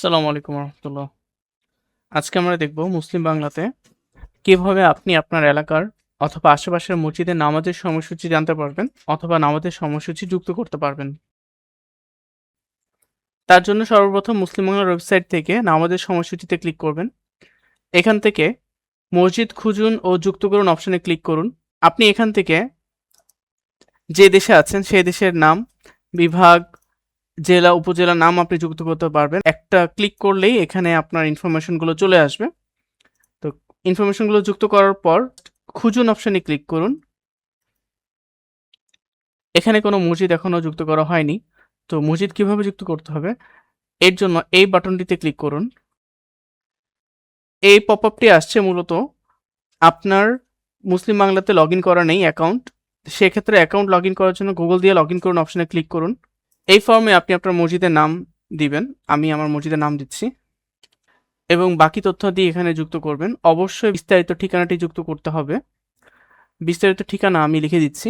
আসসালামু আলাইকুম রহমতুল্লাহ। আজকে আমরা দেখব মুসলিম বাংলাতে কীভাবে আপনি আপনার এলাকার অথবা আশেপাশের মসজিদে নামাজের সময়সূচি জানতে পারবেন অথবা নামাজের সময়সূচি যুক্ত করতে পারবেন। তার জন্য সর্বপ্রথম মুসলিম বাংলার ওয়েবসাইট থেকে নামাজের সময়সূচিতে ক্লিক করবেন। এখান থেকে মসজিদ খুঁজুন ও যুক্ত করুন অপশনে ক্লিক করুন। আপনি এখান থেকে যে দেশে আছেন সেই দেশের নাম, বিভাগ জেলা, উপজেলার নাম আপনি যুক্ত করতে পারবেন। একটা ক্লিক করলেই এখানে আপনার ইনফরমেশনগুলো চলে আসবে। তো ইনফরমেশনগুলো যুক্ত করার পর খুঁজুন অপশানে ক্লিক করুন। এখানে কোনো মসজিদ এখনও যুক্ত করা হয়নি। তো মসজিদ কীভাবে যুক্ত করতে হবে? এর জন্য এই বাটনটিতে ক্লিক করুন। এই পপ আপটি আসছে মূলত আপনার মুসলিম বাংলাতে লগ করা নেই অ্যাকাউন্ট সেক্ষেত্রে অ্যাকাউন্ট লগ করার জন্য গুগল দিয়ে লগ করুন অপশানে ক্লিক করুন। এই ফর্মে আপনি আপনার মসজিদের নাম দিবেন, আমি আমার মসজিদের নাম দিচ্ছি। এবং বাকি তথ্য দিয়ে এখানে যুক্ত করবেন। অবশ্যই বিস্তারিত ঠিকানাটি যুক্ত করতে হবে। বিস্তারিত ঠিকানা আমি লিখে দিচ্ছি।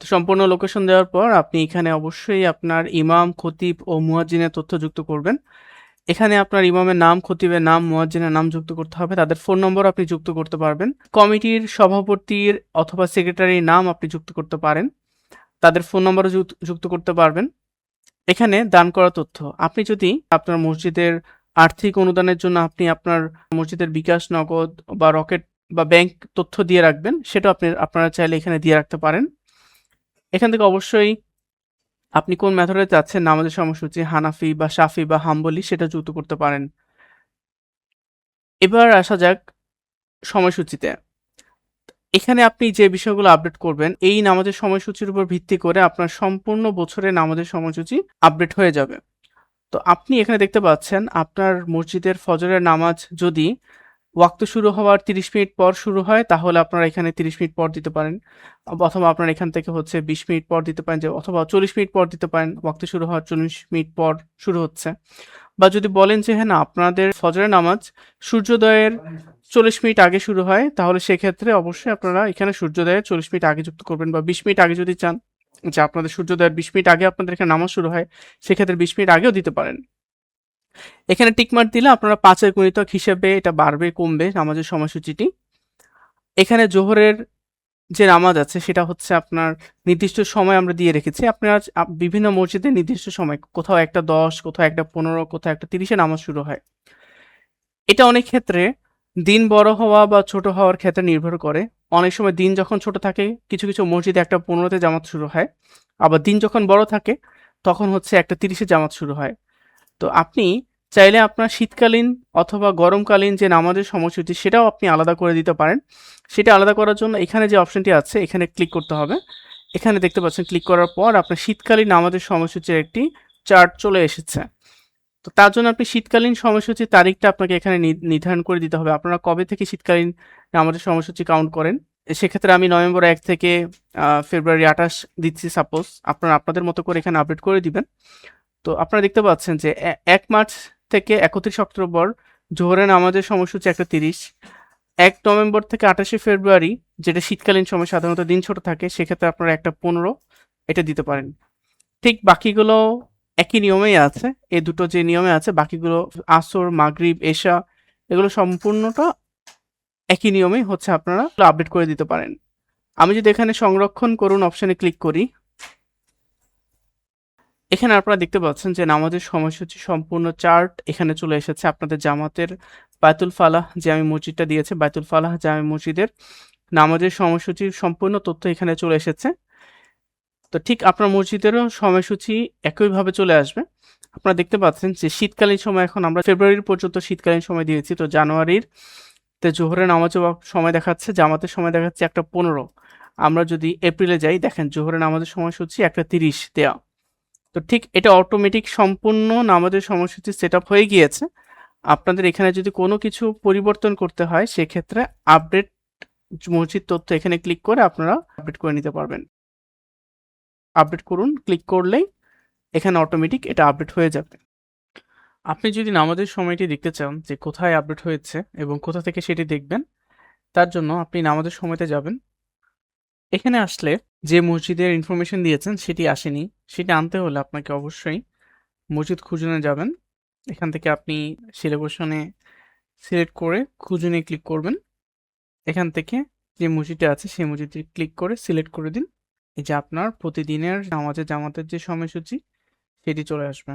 তো সম্পূর্ণ লোকেশন দেওয়ার পর আপনি এখানে অবশ্যই আপনার ইমাম, খতিব ও মুয়াজ্জিনের তথ্য যুক্ত করবেন। এখানে আপনার ইমামের নাম, খতিবের নাম, মুয়াজ্জিনের নাম যুক্ত করতে হবে। তাদের ফোন নম্বর আপনি যুক্ত করতে পারবেন। কমিটির সভাপতির অথবা সেক্রেটারির নাম আপনি যুক্ত করতে পারেন। তাদের ফোন নম্বরও যুক্ত- করতে পারবেন। এখানে দান করা তথ্য। আপনি যদি আপনার মসজিদের আর্থিক অনুদানের জন্য আপনি আপনার মসজিদের বিকাশ, নগদ বা রকেট বা ব্যাংক তথ্য দিয়ে রাখবেন, সেটা আপনি, আপনারা চাইলে এখানে দিয়ে রাখতে পারেন। এখান থেকে অবশ্যই আপনি কোন মেথডে চাচ্ছেন নামাজের সময়সূচি, হানাফি বা শাফি বা হাম্বলি, সেটা যুক্ত করতে পারেন। এবার আসা যাক সময়সূচিতে। এখানে আপনি যে বিষয়গুলো আপডেট করবেন, এই নামাজের সময়সূচির উপর ভিত্তি করে আপনার সম্পূর্ণ বছরের নামাজের সময়সূচি আপডেট হয়ে যাবে। তো আপনি এখানে দেখতে পাচ্ছেন, আপনার মসজিদের ফজরের নামাজ যদি ওয়াক্ত শুরু হওয়ার তিরিশ মিনিট পর শুরু হয়, তাহলে আপনারা এখানে তিরিশ মিনিট পর দিতে পারেন। অথবা আপনার এখান থেকে হচ্ছে বিশ মিনিট পর দিতে পারেন যে, অথবা চল্লিশ মিনিট পর দিতে পারেন, ওয়াক্ত শুরু হওয়ার চল্লিশ মিনিট পর শুরু হচ্ছে। বা যদি বলেন যে হ্যাঁ আপনাদের ফজরের নামাজ সূর্যোদয়ের চল্লিশ মিনিট আগে শুরু হয়, তাহলে সেক্ষেত্রে অবশ্যই আপনারা এখানে সূর্যোদয়ের চল্লিশ মিনিট আগে যুক্ত করবেন বা বিশ মিনিট আগে যদি চান, যে আপনাদের সূর্যোদয়ের বিশ মিনিট আগে আপনাদের এখানে নামাজ শুরু হয়, সেক্ষেত্রে বিশ মিনিট আগেও দিতে পারেন। এখানে টিকমার্ক দিলে আপনারা পাঁচের গুণিতক হিসেবে এটা বাড়বে, কমবে নামাজের সময়সূচিটি। এখানে জোহরের যে নামাজ আছে, সেটা হচ্ছে আপনার নির্দিষ্ট সময় আমরা দিয়ে রেখেছি। আপনারা বিভিন্ন মসজিদে নির্দিষ্ট সময়, কোথাও একটা দশ, কোথাও একটা পনেরো, কোথাও একটা তিরিশে নামাজ শুরু হয়। এটা অনেক ক্ষেত্রে দিন বড় হওয়া বা ছোট হওয়ার ক্ষেত্রে নির্ভর করে। অনেক সময় দিন যখন ছোট থাকে, কিছু কিছু মসজিদে একটা পনেরোতে জামাত শুরু হয়। আবার দিন যখন বড় থাকে, তখন হচ্ছে একটা তিরিশে জামাত শুরু হয়। তো আপনি চাইলে আপনার শীতকালীন অথবা গরমকালীন যে নামাজের সময়সূচি, সেটাও আপনি আলাদা করে দিতে পারেন। সেটা আলাদা করার জন্য এখানে যে অপশনটি আছে, এখানে ক্লিক করতে হবে। এখানে দেখতে পাচ্ছেন ক্লিক করার পর আপনার শীতকালীন নামাজের সময়সূচির একটি চার্ট চলে এসেছে। তো তার জন্য আপনি শীতকালীন সময়সূচির তারিখটা আপনাকে এখানে নির্ধারণ করে দিতে হবে। আপনারা কবে থেকে শীতকালীন আমাদের সময়সূচি কাউন্ট করেন? সেক্ষেত্রে আমি নভেম্বর এক থেকে ফেব্রুয়ারি আঠাশ দিচ্ছি সাপোজ আপনারা আপনাদের মতো করে এখানে আপডেট করে দিবেন। তো আপনারা দেখতে পাচ্ছেন যে এক মার্চ থেকে একত্রিশ অক্টোবর জোহরের নামাজের সময়সূচি একটা তিরিশ। এক নভেম্বর থেকে আঠাশে ফেব্রুয়ারি, যেটা শীতকালীন সময় সাধারণত দিন ছোট থাকে, সেক্ষেত্রে আপনারা একটা পনেরো, এটা দিতে পারেন। ঠিক বাকিগুলো একই নিয়মেই আছে। এই দুটো যে নিয়মে আছে, বাকিগুলো আসর, মাগরিব, এশা, এগুলো সম্পূর্ণটা একই নিয়মেই হচ্ছে আপনারা আপডেট করে দিতে পারেন। আমি যদি এখানে সংরক্ষণ করুন অপশানে ক্লিক করি। এখানে আপনারা দেখতে পাচ্ছেন যে নামাজের সময়সূচি সম্পূর্ণ চার্ট এখানে চলে এসেছে আপনাদের জামাতের বায়তুল ফালাহ যে আমি মসজিদটা দিয়েছে। বায়তুল ফালাহ জামে মসজিদের নামাজের সময়সূচির সম্পূর্ণ তথ্য এখানে চলে এসেছে। তো ঠিক আপনার মসজিদেরও সময়সূচি একইভাবে চলে আসবে। আপনারা দেখতে পাচ্ছেন যে শীতকালীন সময় এখন আমরা ফেব্রুয়ারি পর্যন্ত শীতকালীন সময় দিয়েছি। তো জানুয়ারির তে জোহরের ওয়াক- সময় দেখাচ্ছে, জামাতের সময় দেখাচ্ছে একটা পনেরো। আমরা যদি এপ্রিলে যাই, দেখেন জোহরের নামাজের সময়সূচি একটা তিরিশ দেওয়া তো ঠিক এটা অটোমেটিক সম্পূর্ণ নামাজের সময়সূচি সেট হয়ে গিয়েছে। আপনাদের এখানে যদি কোনো কিছু পরিবর্তন করতে হয়, সেক্ষেত্রে আপডেট মসজিদ তথ্য এখানে ক্লিক করে আপনারা আপডেট করে নিতে পারবেন। আপডেট করুন, ক্লিক করলেই এখানে অটোমেটিক এটা আপডেট হয়ে যাবে। আপনি যদি নামাজের সময়টি দেখতে চান যে কোথায় আপডেট হয়েছে এবং কোথা থেকে সেটি দেখবেন, তার জন্য আপনি নামাজের সময়তে যাবেন। এখানে আসলে যে মসজিদের ইনফরমেশন দিয়েছেন সেটি আসেনি, সেটি আনতে হলে আপনাকে অবশ্যই মসজিদ খুঁজনে যাবেন। এখান থেকে আপনি সিলেবসনে সিলেক্ট করে খুঁজনে ক্লিক করবেন। এখান থেকে যে মসজিদটা আছে সেই মসজিদটি ক্লিক করে সিলেক্ট করে দিন। এই যে আপনার প্রতিদিনের নামাজের জামাতের যে সময়সূচি সেটি চলে আসবে।